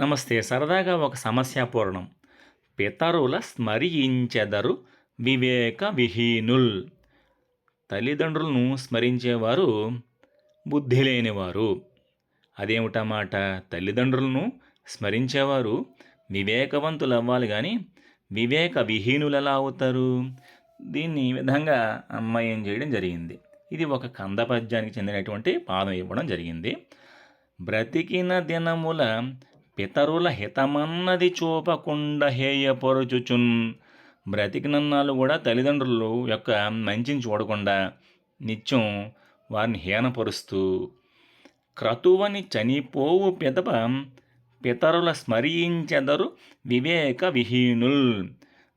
నమస్తే. సరదాగా ఒక సమస్యాపూర్ణం పితరుల స్మరించెదరు వివేక విహీనుల్. తల్లిదండ్రులను స్మరించేవారు బుద్ధి లేనివారు అదేమిటమాట తల్లిదండ్రులను స్మరించేవారు వివేకవంతులు అవ్వాలి కానీ వివేక విహీనులు ఎలా అవుతారు. దీన్ని ఈ విధంగా అమ్మాయి ఏం చేయడం జరిగింది. ఇది ఒక కంద పద్యానికి చెందినటువంటి పాదం ఇవ్వడం జరిగింది. బ్రతికిన దినముల పితరుల హితమన్నది చూపకుండా హేయపరుచుచున్. బ్రతికినన్నాళ్ళు కూడా తల్లిదండ్రులు యొక్క మంచిని చూడకుండా నిత్యం వారిని హీనపరుస్తూ. క్రతువని చనిపోవు పిదప పితరుల స్మరించెదరు వివేక విహీనుల్.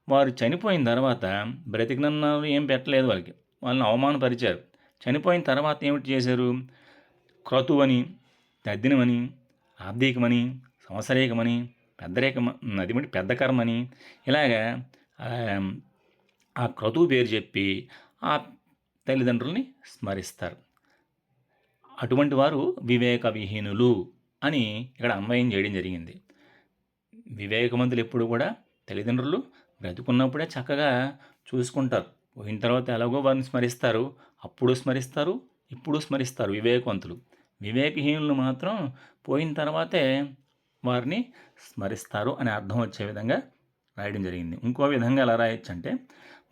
వారు చనిపోయిన తర్వాత బ్రతికినన్నాళ్ళు ఏం పెట్టలేదు వాళ్ళకి. వాళ్ళని అవమానపరిచారు. చనిపోయిన తర్వాత ఏమిటి చేశారు? క్రతువని తద్దినమని ఆబ్దీకమని సంవత్సరీకమని పెద్దరేకమ అది పెద్ద కర్మని ఇలాగా ఆ, ఆ క్రతువు పేరు చెప్పి ఆ తల్లిదండ్రుల్ని స్మరిస్తారు. అటువంటి వారు వివేక విహీనులు అని ఇక్కడ అన్వయం చేయడం జరిగింది. వివేకవంతులు ఎప్పుడు కూడా తల్లిదండ్రులు బ్రతుకున్నప్పుడే చక్కగా చూసుకుంటారు. పోయిన తర్వాత ఎలాగో వారిని స్మరిస్తారు. అప్పుడు స్మరిస్తారు ఇప్పుడు స్మరిస్తారు వివేకవంతులు. వివేకహీనులు మాత్రం పోయిన తర్వాతే వారిని స్మరిస్తారు అనే అర్థం వచ్చే విధంగా రాయడం జరిగింది. ఇంకో విధంగా ఎలా రాయొచ్చు అంటే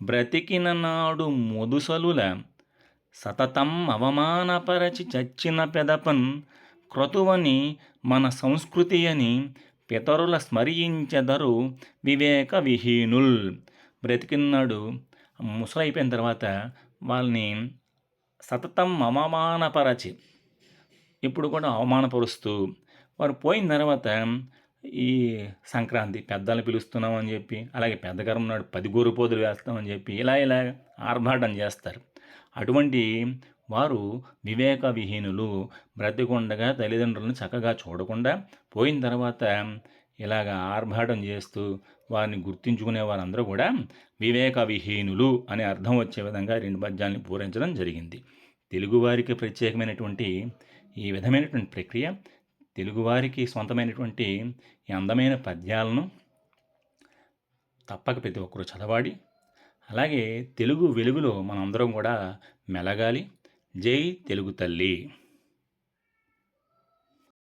బ్రతికిన నాడు ముదుసలుల సతతం అవమానపరచి చచ్చిన పెదపన్ క్రతువని మన సంస్కృతి అని పితరుల స్మరించెదరు వివేక విహీనుల్. బ్రతికినాడు ముసలైపోయిన తర్వాత వాళ్ళని సతతం అవమానపరచి ఇప్పుడు కూడా అవమానపరుస్తూ వారు పోయిన తర్వాత ఈ సంక్రాంతి పెద్దలు పిలుస్తున్నామని చెప్పి అలాగే పెద్దకరం నాడు పది గోరుపోతులు వేస్తామని చెప్పి ఇలా ఇలా ఆర్భాటం చేస్తారు. అటువంటి వారు వివేక విహీనులు బ్రతికుండగా తల్లిదండ్రులను చక్కగా చూడకుండా పోయిన తర్వాత ఇలాగ ఆర్భాటం చేస్తూ వారిని గుర్తించుకునే వారందరూ కూడా వివేక విహీనులు అనే అర్థం వచ్చే విధంగా రెండు పద్యాలను పూరించడం జరిగింది. తెలుగువారికి ప్రత్యేకమైనటువంటి ఈ విధమైనటువంటి ప్రక్రియ తెలుగువారికి సొంతమైనటువంటి ఈ అందమైన పద్యాలను తప్పక ప్రతి ఒక్కరూ చదవాలి. అలాగే తెలుగు వెలుగులో మనందరం కూడా మెలగాలి. జై తెలుగు తల్లి.